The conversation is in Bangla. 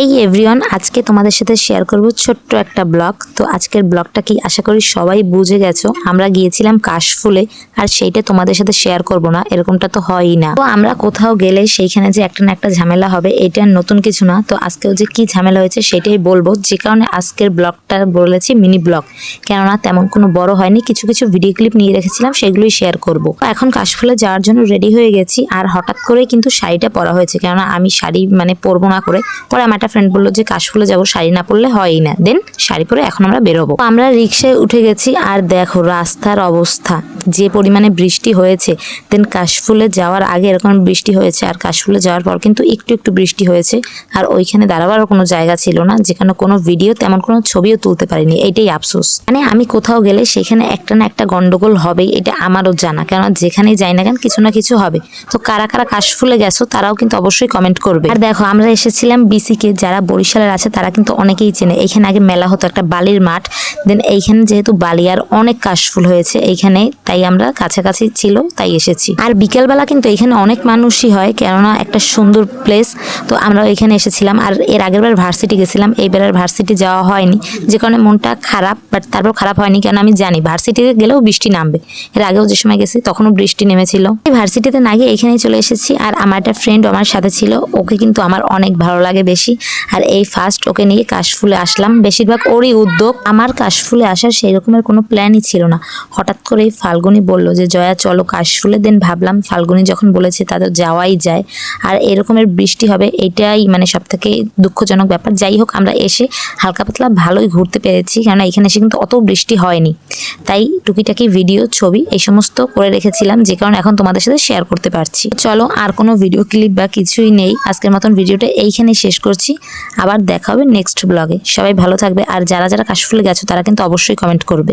এই এভরিওয়ান আজকে তোমাদের সাথে শেয়ার করব ছোট্ট একটা ব্লগ তো আজকের ব্লগটা কি আশা করি সবাই বুঝে গেছো। আমরা গিয়েছিলাম কাশফুলে আর সেইটা তোমাদের সাথে শেয়ার করব না, এরকমটা তো হয়ই না। তো আমরা কোথাও গেলে সেইখানে যে একটা না একটা ঝামেলা হবে, এটা নতুন কিছু না। তো আজকেও যে কি ঝামেলা হয়েছে সেটাই বলব। যে কারণে আজকের ব্লগটা বলেছি মিনি ব্লগ কেননা তেমন কোনো বড় হয়নি, কিছু কিছু ভিডিও ক্লিপ নিয়ে রেখেছিলাম, সেগুলোই শেয়ার করব। এখন কাশফুলে যাওয়ার জন্য রেডি হয়ে গেছি, আর হঠাৎ করেই কিন্তু শাড়িটা পরা হয়েছে। কেননা আমি শাড়ি মানে পরবো না করে, পরে আমার একটা ফ্রেন্ড বলল যে, কাশফুলে যাব, শাড়ি না পরলে হয়ই না। দেন শাড়ি পরে এখন আমরা বেরোবো আমরা রিক্সায় উঠে গেছি, আর দেখো রাস্তার অবস্থা। যে পরিমাণে বৃষ্টি হয়েছে দেন কাশফুলে যাওয়ার আগে এরকম বৃষ্টি হয়েছে আর কাশফুলে যাওয়ার পর কিন্তু একটু একটু বৃষ্টি হয়েছে আর ওইখানে দাঁড়াবারও কোনো জায়গা ছিল না, যেখানে কোনো ভিডিও তেমন কোনো ছবিও তুলতে পারিনি, এটাই আফসোস। মানে আমি কোথাও গেলে সেখানে একটা না একটা গন্ডগোল হবেই, এটা আমারও জানা, কেননা যেখানেই যাই না কেন কিছু না কিছু হবে। তো কারা কারা কাশফুলে গেছো তারাও কিন্তু অবশ্যই কমেন্ট করবে। আর দেখো, আমরা এসেছিলাম বিসিকে যারা বরিশালের আছে তারা কিন্তু অনেকেই চেনে এইখানে আগে মেলা হতো একটা বালির মাঠ দেন এইখানে যেহেতু বালিয়ার অনেক কাশফুল হয়েছে এইখানে, তাই আমরা কাছাকাছি ছিল, তাই এসেছি। আর বিকেলবেলা কিন্তু এখানে অনেক মানুষই হয়, কেননা একটা সুন্দর প্লেস তো আমরা এখানে এসেছিলাম। আর এর আগের বার ভার্সিটি গেছিলাম এইবারের ভার্সিটি যাওয়া হয়নি। যে কারণে মনটা খারাপ বাট তারপর খারাপ হয়নি কেন আমি জানি ভার্সিটিতে গেলেও বৃষ্টি নামবে। এর আগেও যে সময় গেছি, তখনও বৃষ্টি নেমেছিল। এই ভার্সিটিতে না গিয়ে এখানেই চলে এসেছি, আর আমার একটা ফ্রেন্ড আমার সাথে ছিল, ওকে কিন্তু আমার অনেক ভালো লাগে বেশি। আর এই ফার্স্ট ওকে নিয়ে কাশফুলে আসলাম। বেশিরভাগ ওরই উদ্যোগ, আমার কাশফুলে আসার সেই রকমের কোনো প্ল্যানই ছিল না। হঠাৎ করেই ফাল্গুনি বলল যে, জয়া, চলো কাশফুলে। দেন ভাবলাম ফাল্গুনি যখন বলেছে তাদের যাওয়াই যায়। আর এরকমের বৃষ্টি হবে, এটাই মানে সব থেকে দুঃখজনক ব্যাপার। যাই হোক, আমরা এসে হালকা পাতলা ভালোই ঘুরতে পেরেছি, কেননা এখানে এসে কিন্তু অত বৃষ্টি হয়নি। তাই টুকিটাকি ভিডিও ছবি এই সমস্ত করে রেখেছিলাম, যে কারণে এখন তোমাদের সাথে শেয়ার করতে পারছি। চলো, আর কোনো ভিডিও ক্লিপ বা কিছুই নেই। আজকের মতন ভিডিওটা এইখানেই শেষ করছি। আবার দেখা হবে নেক্সট ব্লগে সবাই ভালো থাকবে। আর যারা যারা কাশফুলে গেছো, তারা কিন্তু অবশ্যই কমেন্ট করবে।